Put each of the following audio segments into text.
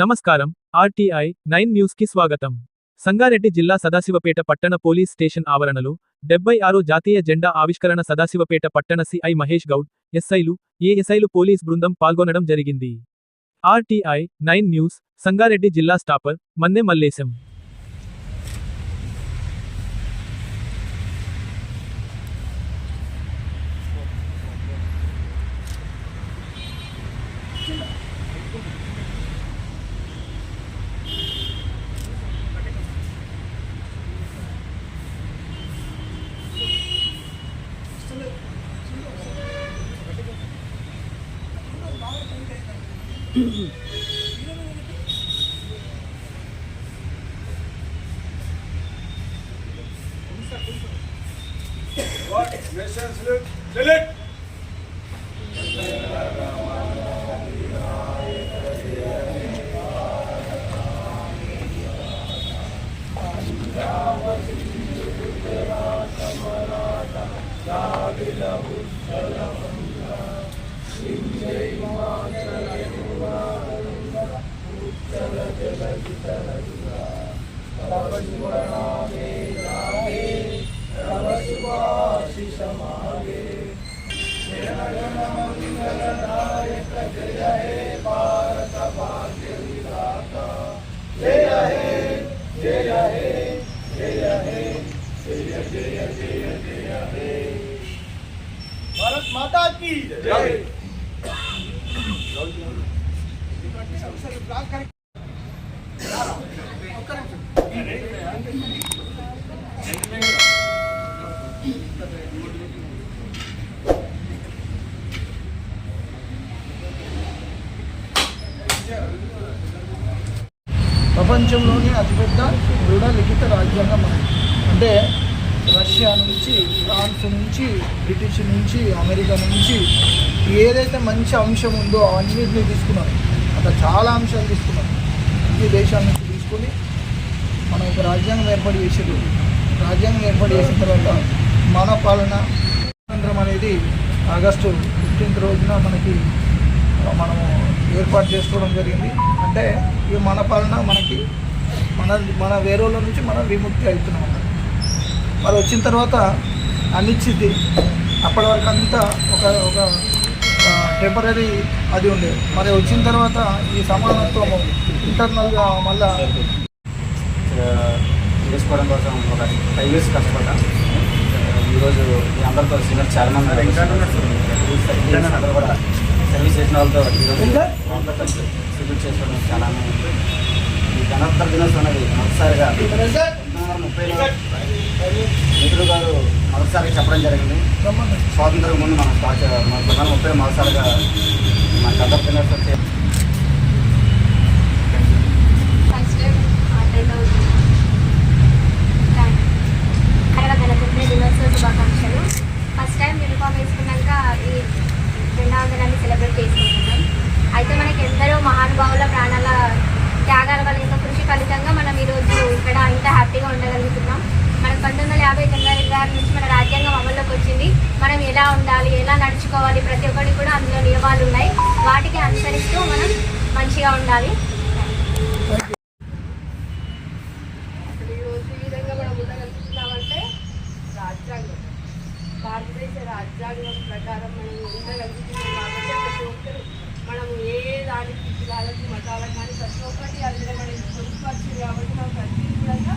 నమస్కారం RTI nine న్యూస్కి స్వాగతం. సంగారెడ్డి జిల్లా సదాశివపేట పట్టణ పోలీస్ స్టేషన్ ఆవరణలో డెబ్బై ఆరో జాతీయ జెండా ఆవిష్కరణ సదాశివపేట పట్టణ సిఐ మహేష్ గౌడ్ ఎస్ఐలు ఏఎస్ఐలు పోలీస్ బృందం పాల్గొనడం జరిగింది. ఆర్టీఐ నైన్ న్యూస్ సంగారెడ్డి జిల్లా staffer Manne Mallesham. Bak, Meşen Sülük, Sülük! Thank you. Bharat माता की जय। ప్రపంచంలోనే అతిపెద్ద దృఢ లిఖిత రాజ్యాంగం అంటే రష్యా నుంచి ఫ్రాన్స్ నుంచి బ్రిటిష్ నుంచి అమెరికా నుంచి ఏదైతే మంచి అంశం ఉందో అన్నింటినీ తీసుకున్నారు. అట్లా చాలా అంశాలు తీసుకున్నారు. ఈ దేశాల నుంచి తీసుకొని మనం ఒక రాజ్యాంగం ఏర్పాటు చేసారు రాజ్యాంగం ఏర్పాటు చేసిన తర్వాత మన పాలన స్వాతంత్రం అనేది ఆగస్టు ఫిఫ్టీన్త్ రోజున మనకి మనము ఏర్పాటు చేసుకోవడం జరిగింది. అంటే ఈ మన పాలన మనకి మన మన వేరేల నుంచి మనం విముక్తి అవుతున్నాం అన్నమాట. మరి వచ్చిన తర్వాత అనిశ్చితి అప్పటి వరకు అంతా ఒక ఒక టెంపరీ అది ఉండేది. మరి వచ్చిన తర్వాత ఈ సమానత్వము ఇంటర్నల్గా మళ్ళీ చేసుకోవడం కోసం ఒక ఫైవ్ ఇయర్స్ కష్టపడ్డా. ఈరోజు మీ అందరితో సీనియర్ చాలా మంది అందరూ కూడా సర్వీస్ చేసిన వాళ్ళతో ఈరోజు సిబ్యూట్ చేసుకోవడం చాలా ఆనందం. ఈ గణతంత్ర దినోత్సవం అనేది మొదటిసారిగా ముప్పైలో మిత్రుడు గారు మొదటిసారిగా చెప్పడం జరిగింది. స్వాతంత్రం ముందు మనం వందల ముప్పై మొదటిసారిగా మన గణతంత్ర దినోత్సవం తొమ్మిది నుంచి మన రాజ్యాంగం అమల్లోకి వచ్చింది. మనం ఎలా ఉండాలి ఎలా నడుచుకోవాలి ప్రతి ఒక్కటి కూడా అందులో నియమాలు ఉన్నాయి. వాటికి అనుసరిస్తూ మనం మంచిగా ఉండాలి. ఈ విధంగా మనం భారతదేశ రాజ్యాంగం ప్రకారం మనం ఉండగలుగుతున్నాం కాబట్టి ప్రతి ఒక్కరు మనము ఏ దానికి కులాలకి మతాలకు కానీ ప్రతి ఒక్కటి అందులో మనం పొందుపరిచింది కాబట్టి మనం ప్రతి విధంగా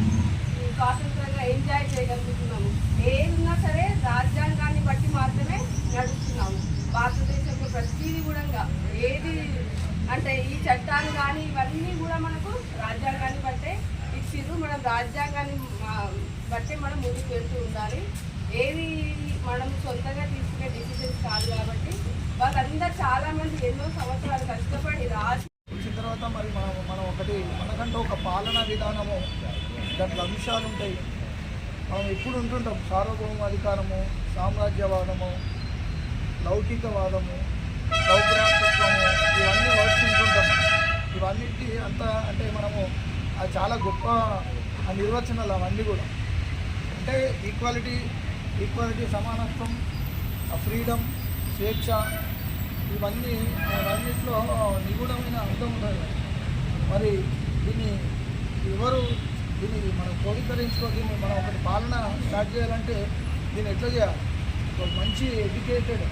స్వాతంత్రంగా ఎంజాయ్ చేయగలుగుతున్నాము. ఏది ఉన్నా సరే రాజ్యాంగాన్ని బట్టి మాత్రమే నడుస్తున్నాము. భారతదేశంలో ప్రతిదీ కూడా ఏది అంటే ఈ చట్టాలు కానీ ఇవన్నీ కూడా మనకు రాజ్యాంగాన్ని బట్టే ఇచ్చిర్రు మనం రాజ్యాంగాన్ని బట్టే మనం ముందుకు వెళ్తూ ఉండాలి. ఏది మనం సొంతంగా తీసుకునే డిసిజన్స్ కాదు కాబట్టి వాళ్ళందరూ చాలామంది ఎన్నో సంవత్సరాలు కష్టపడి రాసి వచ్చిన తర్వాత మరి మనం మనం ఒకటి మనకంటూ ఒక పాలనా విధానము దాంట్లో అంశాలు ఉంటాయి. మనం ఎప్పుడు ఉంటుంటాం. సార్వభౌమ అధికారము సామ్రాజ్యవాదము లౌకికవాదము సౌభ్రాంతత్వము ఇవన్నీ వర్డ్స్ ఇవన్నిటి ఇవన్నిటికీ అంత అంటే మనము అది చాలా గొప్ప నిర్వచనాలు అవన్నీ కూడా. అంటే ఈక్వాలిటీ ఈక్వాలిటీ సమానత్వం ఫ్రీడమ్ స్వేచ్ఛ ఇవన్నీ అన్నింటిలో నిగూఢమైన అర్థం ఉంటుంది. మరి దీన్ని ఎవరు దీన్ని మనం క్రోడీకరించుకో దీన్ని మనం ఒకటి పాలన స్టార్ట్ చేయాలంటే దీన్ని ఎట్లా చేయాలి? ఒక మంచి ఎడ్యుకేటెడ్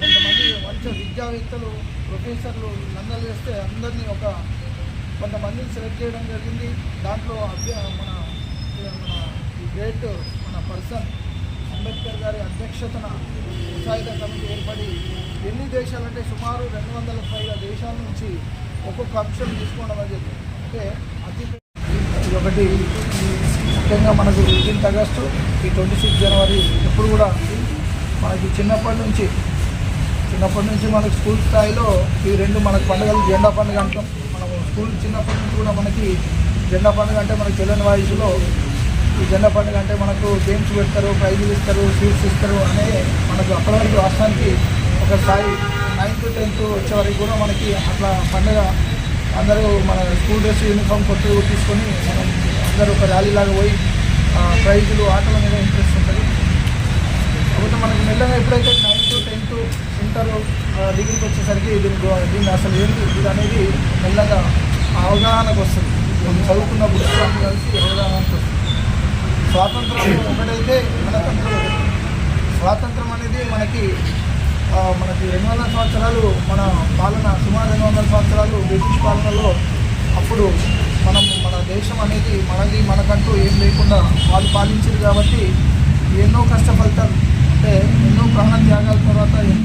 కొంతమంది మంచి విద్యావేత్తలు ప్రొఫెసర్లు నందలు చేస్తే అందరినీ ఒక కొంతమందిని సెలెక్ట్ చేయడం జరిగింది. దాంట్లో మన మన గ్రేట్ మన పర్సన్ అంబేద్కర్ గారి అధ్యక్షతన ముసాయిదా కమిటీ ఏర్పడి ఎన్ని దేశాలంటే సుమారు రెండు వందల పైగా దేశాల నుంచి ఒక్కొక్క అంశం తీసుకోవడం అనేది అంటే అతి ఒకటి ముఖ్యంగా మనకు ఫిఫ్టీన్త్ ఆగస్టు ఈ ట్వంటీ సిక్స్ జనవరి ఎప్పుడు కూడా మనకి చిన్నప్పటి నుంచి చిన్నప్పటి నుంచి మనకి స్కూల్ స్థాయిలో ఈ రెండు మనకు పండుగలు జెండా పండుగ అంటాం. మనం స్కూల్ చిన్నప్పటి నుంచి కూడా మనకి జెండా పండుగ అంటే మనకి తెలియని వాయిస్లో ఈ జెండా పండుగ అంటే మనకు గేమ్స్ పెడతారు ప్రైజులు ఇస్తారు స్వీట్స్ ఇస్తారు అనే మనకు అప్పటివరకు రాష్ట్రానికి ఒక స్థాయి నైన్త్ టెన్త్ వచ్చే వరకు కూడా మనకి అట్లా పండుగ అందరూ మన స్కూల్ డ్రెస్ యూనిఫామ్ కొత్తగా తీసుకొని మనం అందరూ ఒక ర్యాలీ లాగా పోయి ప్రైజులు ఆటల మీద ఇంట్రెస్ట్ ఉంటుంది. కాకపోతే మనకు మెల్లగా ఎప్పుడైతే నైన్త్ టెన్త్ ఇంటర్ డిగ్రీకి వచ్చేసరికి దీని దీన్ని అసలు ఏంటి? ఇది అనేది మెల్లగా అవగాహనకు వస్తుంది. మనం చదువుకున్న బుక్స్ కలిసి అవగాహనకు వస్తుంది. స్వాతంత్రం ఒకటైతే గణతంత్రం స్వాతంత్రం అనేది మనకి మనకి రెండు వందల సంవత్సరాలు మన పాలన సంవత్సరాలు బ్రిటిష్ పాలనలో అప్పుడు మనం మన దేశం అనేది మనది మనకంటూ ఏం లేకుండా వాళ్ళు పాలించారు కాబట్టి ఎన్నో కష్ట ఫలితాలు అంటే ఎన్నో ప్రాణ త్యాగాల తర్వాత